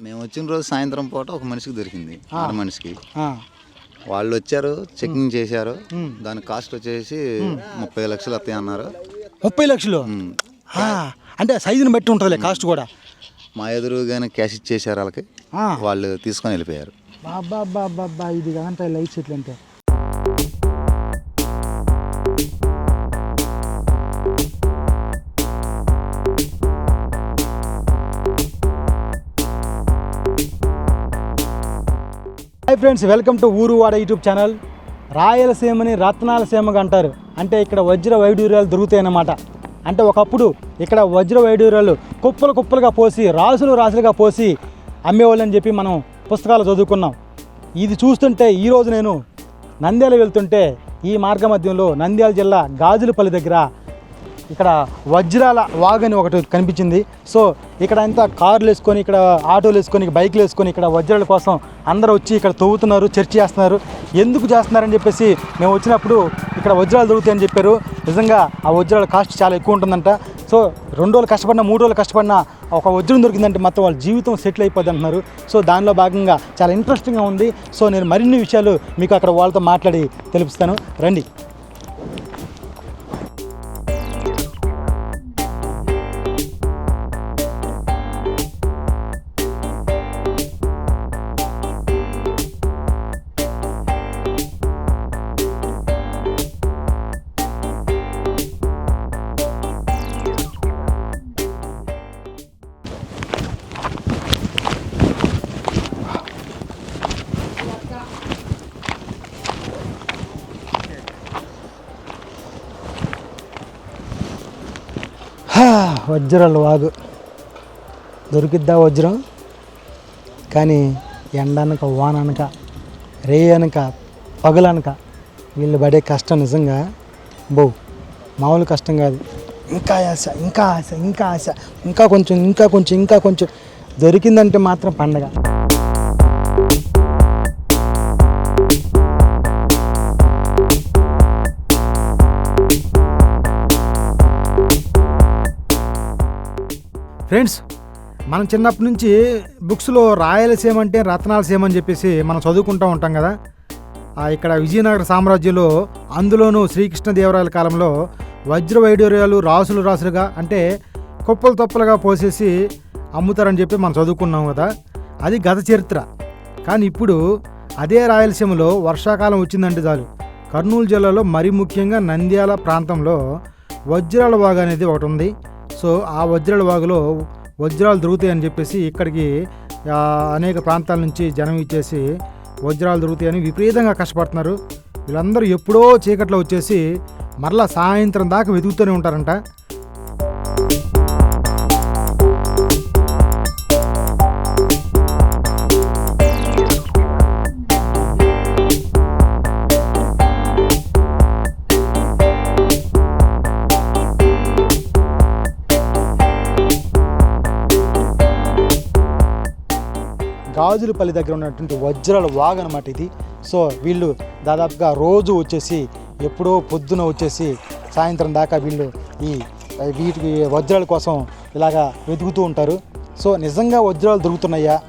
మేము వచ్చిన రోజు సాయంత్రం పూట ఒక మనిషికి దొరికింది. ఆడ మనిషికి. ఆ, వాళ్ళు వచ్చారు చెకింగ్ చేశారు. దాని కాస్ట్ వచ్చేసి ముప్పై లక్షలు వస్తాయి అన్నారు. ముప్పై లక్షలు. ఆ, అంటే సైజుని బట్టి ఉంటుందిలే కాస్ట్ కూడా. మా ఎదురుగానే క్యాష్ ఇచ్చేసారు వాళ్ళకి. ఆ. వాళ్ళు తీసుకొని వెళ్ళిపోయారు. బాబా బాబా ఇది కాదంటే లైట్ సెట్లు అంటే. హాయ్ ఫ్రెండ్స్ వెల్కమ్ టు ఊరు వాడ యూట్యూబ్ ఛానల్. రాయలసీమని రత్నాల సీమగా అంటారు. అంటే ఇక్కడ వజ్ర వైడూర్యాలు దొరుకుతాయన్నమాట. అంటే ఒకప్పుడు ఇక్కడ వజ్ర వైడూర్యాలు కుప్పలు కుప్పలుగా పోసి రాసులు రాసులుగా పోసి అమ్మేవాళ్ళని చెప్పి మనం పుస్తకాలు చదువుకున్నాం. ఇది చూస్తుంటే ఈరోజు నేను నంద్యాల వెళ్తుంటే ఈ మార్గ మధ్యంలో నంద్యాల జిల్లా గాజులపల్లి దగ్గర ఇక్కడ వజ్రాల వాగని ఒకటి కనిపించింది. సో ఇక్కడ అంతా కార్లు వేసుకొని ఇక్కడ ఆటోలు వేసుకొని బైక్లు వేసుకొని ఇక్కడ వజ్రాల కోసం అందరూ వచ్చి ఇక్కడ తవ్వుతున్నారు చర్చ చేస్తున్నారు. ఎందుకు చేస్తున్నారని చెప్పేసి మేము వచ్చినప్పుడు ఇక్కడ వజ్రాలు దొరుకుతాయని చెప్పారు. నిజంగా ఆ వజ్రాల కాస్ట్ చాలా ఎక్కువ ఉంటుందంట. సో రెండు రోజులు కష్టపడినా మూడు రోజులు కష్టపడినా ఒక వజ్రం దొరికిందంటే మొత్తం వాళ్ళ జీవితం సెటిల్ అయిపోద్ది అంటున్నారు. సో దానిలో భాగంగా చాలా ఇంట్రెస్టింగ్గా ఉంది. సో నేను మరిన్ని విషయాలు మీకు అక్కడ వాళ్ళతో మాట్లాడి తెలుపుస్తాను రండి. వజ్రాలు వాగు. దొరికిద్దా వజ్రం? కానీ ఎండనక వాననక రే అనక పగలనక వీళ్ళు పడే కష్టం నిజంగా బో మామూలు కష్టం కాదు. ఇంకా ఆశ ఇంకా ఆశ ఇంకా ఆశ ఇంకా కొంచెం ఇంకా కొంచెం ఇంకా కొంచెం దొరికిందంటే మాత్రం పండగ. ఫ్రెండ్స్ మనం చిన్నప్పటి నుంచి బుక్స్లో రాయలసీమ అంటే రత్నాలసీమ అని చెప్పేసి మనం చదువుకుంటూ ఉంటాం కదా. ఇక్కడ విజయనగర సామ్రాజ్యంలో అందులోనూ శ్రీకృష్ణదేవరాయల కాలంలో వజ్ర వైడూర్యాలు రాసులు రాసులుగా అంటే కుప్పలు తొప్పలుగా పోసేసి అమ్ముతారని చెప్పి మనం చదువుకున్నాం కదా. అది గత చరిత్ర. కానీ ఇప్పుడు అదే రాయలసీమలో వర్షాకాలం వచ్చిందంటే చాలు. కర్నూలు జిల్లాలో మరి ముఖ్యంగా నంద్యాల ప్రాంతంలో వజ్రాల వాగు అనేది ఒకటి ఉంది. సో ఆ వజ్రాల వాగులో వజ్రాలు దొరుకుతాయని చెప్పేసి ఇక్కడికి అనేక ప్రాంతాల నుంచి జనం ఇచ్చేసి వజ్రాలు దొరుకుతాయని విపరీతంగా కష్టపడుతున్నారు. వీళ్ళందరూ ఎప్పుడో చీకట్లో వచ్చేసి మరలా సాయంత్రం దాకా వెతుకుతూనే ఉంటారంట. గాజులపల్లి దగ్గర ఉన్నటువంటి వజ్రాల వాగ్ అనమాట ఇది. సో వీళ్ళు దాదాపుగా రోజు వచ్చేసి ఎప్పుడో పొద్దున వచ్చేసి సాయంత్రం దాకా వీళ్ళు ఈ వీటికి వజ్రాల కోసం ఇలాగా వెతుకుతూ ఉంటారు. సో నిజంగా వజ్రాలు దొరుకుతున్నాయా?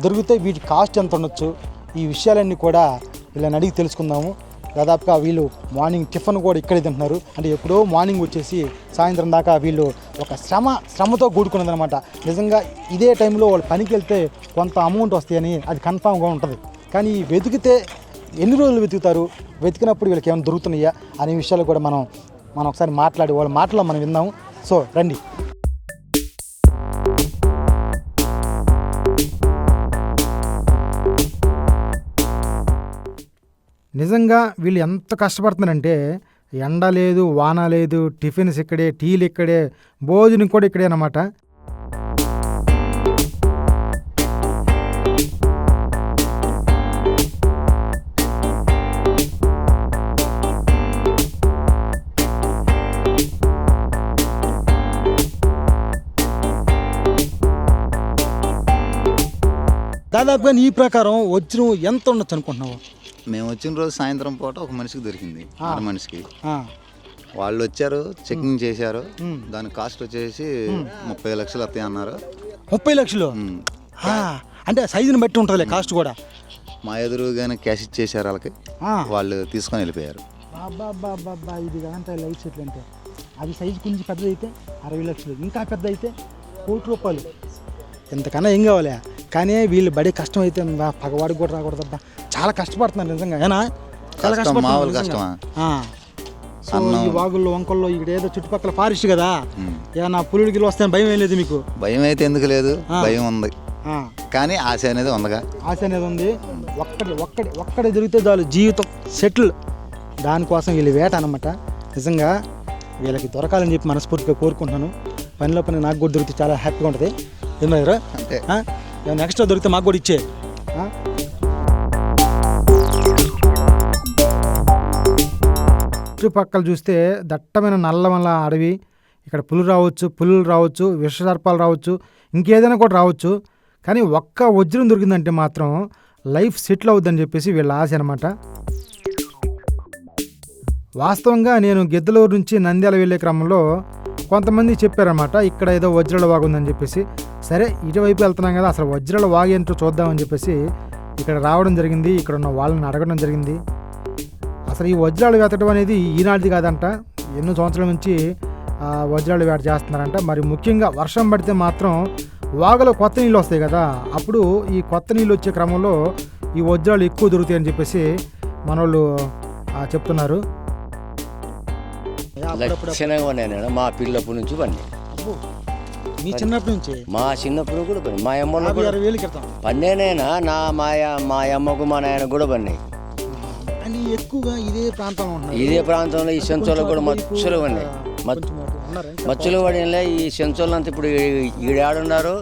దొరికితే వీటి కాస్ట్ ఎంత ఉండొచ్చు? ఈ విషయాలన్నీ కూడా వీళ్ళని అడిగి తెలుసుకుందాము. దాదాపుగా వీళ్ళు మార్నింగ్ టిఫిన్ కూడా ఇక్కడే తింటున్నారు. అంటే ఎప్పుడో మార్నింగ్ వచ్చేసి సాయంత్రం దాకా వీళ్ళు ఒక శ్రమ శ్రమతో కూడుకున్నదనమాట నిజంగా ఇదే టైంలో వాళ్ళు పనికి వెళ్తే కొంత అమౌంట్ వస్తాయని అది కన్ఫామ్గా ఉంటుంది. కానీ వెతికితే ఎన్ని రోజులు వెతుకుతారు? వెతికినప్పుడు వీళ్ళకి ఏమైనా దొరుకుతున్నాయా? అనే విషయాలు కూడా మనం మనం ఒకసారి మాట్లాడి వాళ్ళ మాటలో మనం విందాము సో రండి. నిజంగా వీళ్ళు ఎంత కష్టపడుతున్నారంటే ఎండ లేదు వాన లేదు టిఫిన్స్ ఇక్కడే టీలు ఇక్కడే భోజనం కూడా ఇక్కడే అనమాట దాదాపుగా ఈ ప్రకారం వజ్రం ఎంత ఉండొచ్చు అనుకుంటున్నావు? మేము వచ్చిన రోజు సాయంత్రం పూట ఒక మనిషికి దొరికింది ఆడ మనిషికి. వాళ్ళు వచ్చారు చెకింగ్ చేశారు. దాని కాస్ట్ వచ్చేసి ముప్పై లక్షలు వస్తాయి అన్నారు. ముప్పై లక్షలు? అంటే సైజుని బట్టి ఉంటుందిలే కాస్ట్ కూడా. మా ఎదురుగానే క్యాష్ ఇచ్చేసారు వాళ్ళకి. వాళ్ళు తీసుకొని వెళ్ళిపోయారు. బాబా ఇది లైట్ సెట్లు అంటే. అది సైజు కొంచెం పెద్దది అయితే అరవై లక్షలు ఇంకా పెద్ద అయితే కోటి రూపాయలు. ఇంతకన్నా ఏం కావాలి? కానీ వీళ్ళు బడే కష్టం అయితే పగవాడికి కూడా రాకూడదబ్బా. చాలా కష్టపడుతున్నారు నిజంగా. ఏనా? చాలా కష్టం, కష్టపడుతున్నారు నిజంగా. కష్టమా? ఆ. సో ఈ వాగుల్లో వంకల్లో ఇక్కడ ఏదో చుట్టుపక్కల ఫారెస్ట్ కదా. ఏమన్నా పులుడికి వస్తాయని భయం ఏం లేదు మీకు? భయం అయితే ఎందుకు లేదు. భయం ఉంది. ఆ, కానీ ఆశ అనేది ఉందిగా. ఆశ అనేది ఉంది. ఒక్కటి ఒక్కటి ఒక్కటి దొరికితే చాలు జీవితం సెటిల్. దానికోసం వీళ్ళు వేట అనమాట నిజంగా వీళ్ళకి దొరకాలని చెప్పి మనస్ఫూర్తిగా కోరుకుంటున్నాను. పనిలో పని నాకు కూడా దొరికితే చాలా హ్యాపీగా ఉంటుంది. ఏం లేదు అంతే. ఏమైనా ఎక్స్ట్రా దొరికితే మాకు కూడా ఇచ్చే. ఆ? చుట్టుపక్కల చూస్తే దట్టమైన నల్లమల్ల అడవి ఇక్కడ పులులు రావచ్చు పులులు రావచ్చు విషసర్పాలు రావచ్చు ఇంకేదైనా కూడా రావచ్చు. కానీ ఒక్క వజ్రం దొరికిందంటే మాత్రం లైఫ్ సెటిల్ అవుద్దని చెప్పేసి వీళ్ళ ఆశ అనమాట వాస్తవంగా నేను గిద్దలూరు నుంచి నంద్యాల వెళ్ళే క్రమంలో కొంతమంది చెప్పారనమాట ఇక్కడ ఏదో వజ్రాల వాగు ఉందని చెప్పేసి. సరే ఇటువైపు వెళ్తున్నాం కదా అసలు వజ్రాల వాగు ఏంటో చూద్దామని చెప్పేసి ఇక్కడ రావడం జరిగింది ఇక్కడ ఉన్న వాళ్ళని అడగడం జరిగింది. అసలు ఈ వజ్రాలు వేతడం అనేది ఈనాటిది కాదంట. ఎన్నో సంవత్సరాల నుంచి ఆ, వజ్రాలు వేట చేస్తున్నారంట. మరి ముఖ్యంగా వర్షం పడితే మాత్రం వాగులో కొత్త నీళ్ళు వస్తాయి కదా. అప్పుడు ఈ కొత్త నీళ్ళు వచ్చే క్రమంలో ఈ వజ్రాలు ఎక్కువ దొరుకుతాయని చెప్పేసి మనోళ్ళు ఆ, చెప్తున్నారు. లక్షణంగా మా పిల్లప్పటి నుంచి పని మీ చిన్నప్పటి నుంచి? మా చిన్నప్పుడు కూడా పని మా క్రితం. పన్నేనైనా నా మా మా అమ్మకు మా నాయన కూడా పన్నాయి అని ఎక్కువగా ఇదే ప్రాంతంలో ఉన్నారు. ఇదే ప్రాంతంలో ఈ సెంచోళ్ళు కూడా మచ్చులు ఇంకా. మచ్చులు పడినలే ఈ సెంచోళ్ళు అంతా ఇప్పుడు ఈడాడున్నారు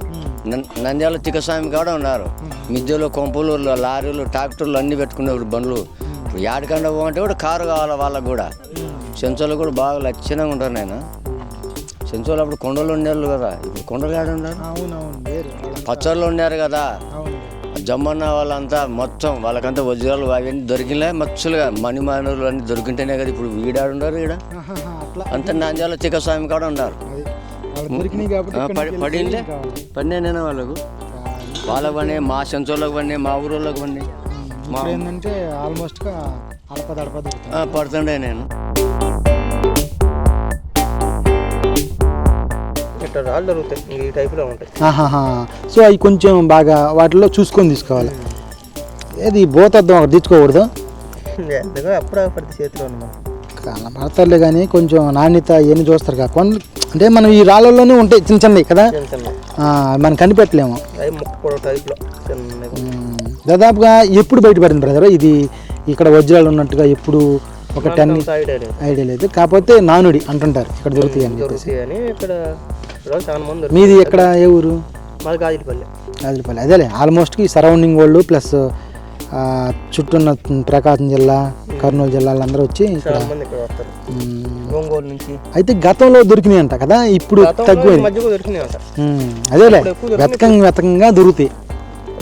నంద్యాల తిక్కస్వామి కాడ ఉన్నారు. మిద్దెలు కొంపులు లారీలు ట్రాక్టర్లు అన్ని పెట్టుకున్నారు బండ్లు. ఇప్పుడు యాడికండ పోమంటే కూడా కారు కావాలి వాళ్ళకు కూడా. సెంచోళ్ళు కూడా బాగా లక్షణంగా ఉంటారు నేను సెంచోళ్ళు అప్పుడు కొండలు ఉండేవాళ్ళు కదా. ఇప్పుడు కొండలు ఉన్నారు. పచ్చళ్ళు ఉన్నారు కదా. జమ్మన్న వాళ్ళంతా మొత్తం వాళ్ళకంతా వజ్రాలు అవన్నీ దొరికిలే మచ్చులుగా మణిమానులు అన్ని దొరికింటేనే కదా ఇప్పుడు వీడాడు ఉన్నారు అట్లా? అంతా నంద్యాల తిక్కస్వామి కాడ ఉన్నారు. పడిందే. పడినా నేను వాళ్ళకు? వాళ్ళకు పని మా సెంచోళ్ళకి పని మా ఊరోళ్ళకి పని ఇప్పుడు ఏంటంటే ఆల్మోస్ట్గా అడపద అడప దొరుకుతుంది ఆ, పడుతుండే నేను. ఇట్లా రాళ్ళు దొరుకుతాయి. ఈ టైప్లో ఉంటాయి. సో అవి కొంచెం బాగా వాటిలో చూసుకొని తీసుకోవాలి. ఏది భూతద్దం ఒకటి తెచ్చుకోకూడదు ఎందుకో అప్పుడు పడితే చేతిలో ఉన్నాం కనపడతారులే కానీ కొంచెం నాణ్యత ఇవన్నీ చూస్తారు కదా. కొన్ని అంటే మనం ఈ రాళ్ళల్లోనే ఉంటాయి చిన్న చిన్నవి కదా? మనం కనిపెట్టలేము. దాదాపుగా ఎప్పుడు బయటపడింది బ్రదర్ ఇది ఇక్కడ వజ్రాలు ఉన్నట్టుగా ఎప్పుడు ఒక టెన్ ఐడియా లేదు. కాకపోతే నానుడి అంటుంటారు. ఇక్కడ దొరుకుతాయి అని చెప్పేసి. ఇక్కడ ఇక్కడ చాలా మంది ఎక్కడ? ఏ ఊరు? మాది గాజులపల్లి. రాజులపల్లి అదేలే ఆల్మోస్ట్ ఈ సరౌండింగ్ వాళ్ళు ప్లస్ చుట్టూ ఉన్న ప్రకాశం జిల్లా కర్నూలు జిల్లాలు అందరూ వచ్చి ఇక్కడ ఒంగోలు నుంచి. అయితే గతంలో దొరికినాయి అంట కదా ఇప్పుడు తగ్గిపోయింది. అదేలే. వెతకంగా వెతకంగా దొరుకుతాయి.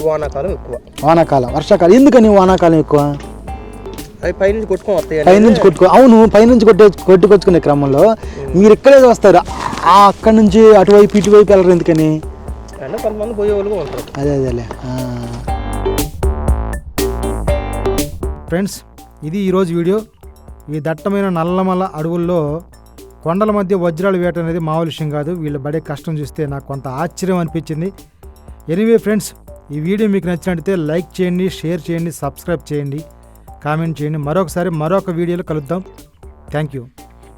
వానాకాలం ఎక్కువ. వానాకాలం వర్షాకాలం. ఎందుకని వానాకాలం ఎక్కువ? పైనుంచి కొట్టుకొని వస్తాయి పైనుంచి కొట్టుకో అవును పైనుంచి కొట్టే కొట్టుకొచ్చుకునే క్రమంలో మీరు ఇక్కడే వస్తారు. అక్కడి నుంచి అటువైపు ఇటువైపు వెళ్ళరు ఎందుకని? అంటే కొంతమంది పోయే వాళ్ళు కూడా ఉంటారు. అదే అదేలే ఫ్రెండ్స్ ఇది ఈరోజు వీడియో. ఈ దట్టమైన నల్లమల అడవుల్లో కొండల మధ్య వజ్రాలు వేట అనేది మామూలు విషయం కాదు. వీళ్ళు పడే కష్టం చూస్తే నాకు కొంత ఆశ్చర్యం అనిపించింది. ఎనీవే ఫ్రెండ్స్ ఈ వీడియో మీకు నచ్చినట్టయితే లైక్ చేయండి షేర్ చేయండి సబ్స్క్రైబ్ చేయండి కామెంట్ చేయండి. మరొకసారి మరొక వీడియోలో కలుద్దాం. Thank you.